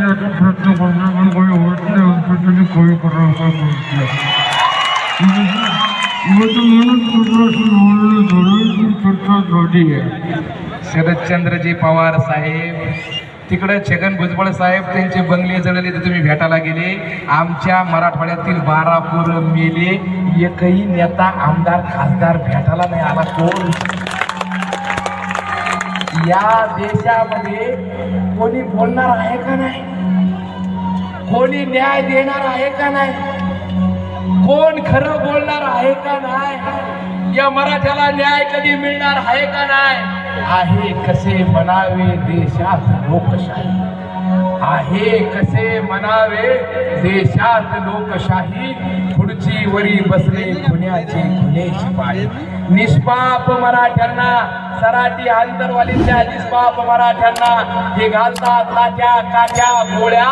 लोकांना प्रयत्न करतो पण कोणी होत नाही होत तुम्ही म्हणून शरदचंद्रजी पवार साहेब तिकडे छगन भुजबळ साहेब त्यांचे बंगले जळले तर तुम्ही भेटायला गेले. आमच्या मराठवाड्यातील बारा पोरं मेले एकही नेता आमदार खासदार भेटायला नाही आला. कोण? या देशामध्ये कोणी बोलणार आहे का नाही? कोणी न्याय देणार आहे का नाही? कोण खरं बोलणार आहे का नाही? या मराठ्याला न्याय कधी मिळणार आहे का नाही? आहे कसे म्हणावे देशात लोकशाही? आहे कसे म्हणावे देशात लोकशाही? खुर्ची वरी बसले पुण्याचे खुने शिपाई. निष्पाप मराठ्यांना सराटी आंतरवालीच्या निष्पाप मराठ्यांना हे घालतात लाट्या काट्या गोळ्या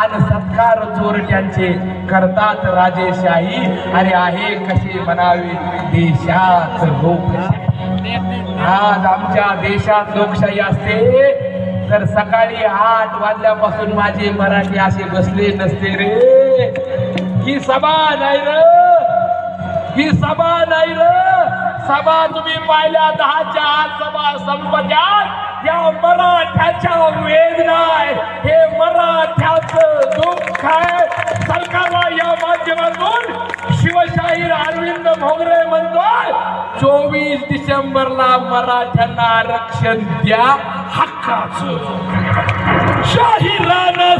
आणि सत्कार चोरट्यांचे करतात राजेशाही. अरे आहे कसे म्हणावे देशात लोकशाही. आज आमच्या देशात लोकशाही असते. तर सकाळी आठ वाजल्यापासून माझे मराठी असे बसले नसते रे. ही सभा नाही र. ही सभा नाही र. सभा तुम्ही पाहिल्या दहाच्या आत सभा संपत्यात. या मराठ्याच्या वेदना आहे हे मराठ्याच दुःख आहे. सरकारला या माध्यमातून शिवशाहीर अरविंद भोगरे म्हणतोय चोवीस डिसेंबरला मराठ्यांना आरक्षण द्या हक्काचं. शाहिरानं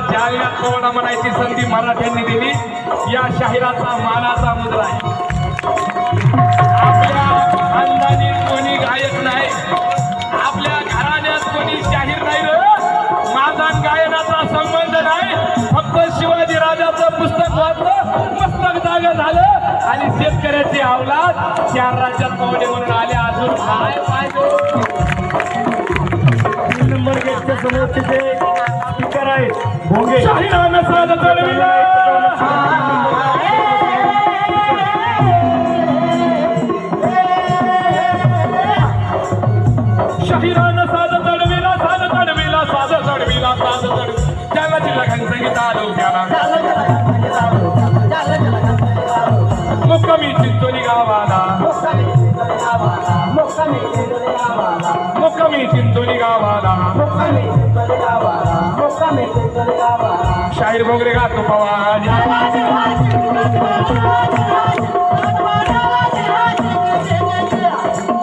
पुत्राला जालन्यात म्हणायची संधी मराठ्यांनी दिली या शाहिराचा मानाचा मुद्रा आहे. आपल्या खानदानीत कोणी गायक नाही आपल्या घराण्यात कोणी शाहीर नाही माझा गायनाचा संबंध नाही फक्त शिवाजी राजाचं पुस्तक वाचलं मस्तक जागा झालं. आणि शेतकऱ्याची अवलाद चार राज्यात पाहुणे म्हणून आले अजून. काय पाहिजे? नंबर गेटच्या समोरचे भोंगे शाहिरानं साज चढविला शाहिरानं साज चढविला साज चढविला साज चढविला साज चढविला ज्याला जिल्हा घन संगीत आलो त्याला मुक्कामी चिंचोली गावाला. मुक्कामी चिंचोली गावाला. शाहीर भोगरे गातो पवार.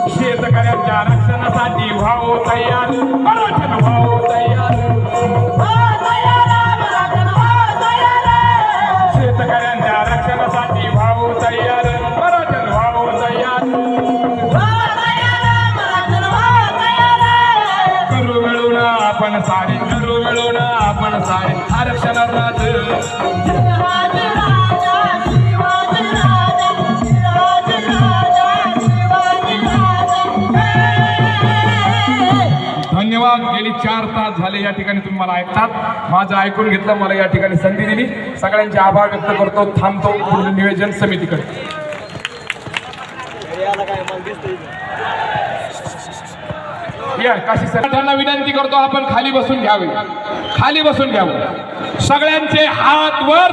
शेतकऱ्यांच्या रक्षणासाठी व्हावो तयार. मराठ्यानं व्हावो तयार. शेतकऱ्यांच्या रक्षणासाठी व्हावो तयार. मराठ्यानं व्हावो तयार. करू मिळून आपण सारे धन्यवाद. गेली चार तास झाले या ठिकाणी तुम्ही मला ऐकतात. माझं ऐकून घेतलं मला या ठिकाणी संधी दिली. सगळ्यांचे आभार व्यक्त करतो. थांबतो. पुढील नियोजन समितीकडे. काशी सर विनंती करतो आपण खाली बसून घ्यावे. खाली बसून घ्यावे. सगळ्यांचे हात वर.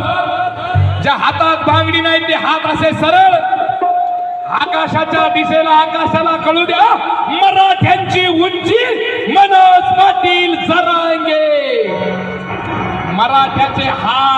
ज्या हातात बांगडी नाही ते हात असे सरळ. आकाशाच्या दिशेला आकाशाला कळू द्या. मराठ्यांची उंची मनोज पाटील जरांगे. मराठ्याचे हात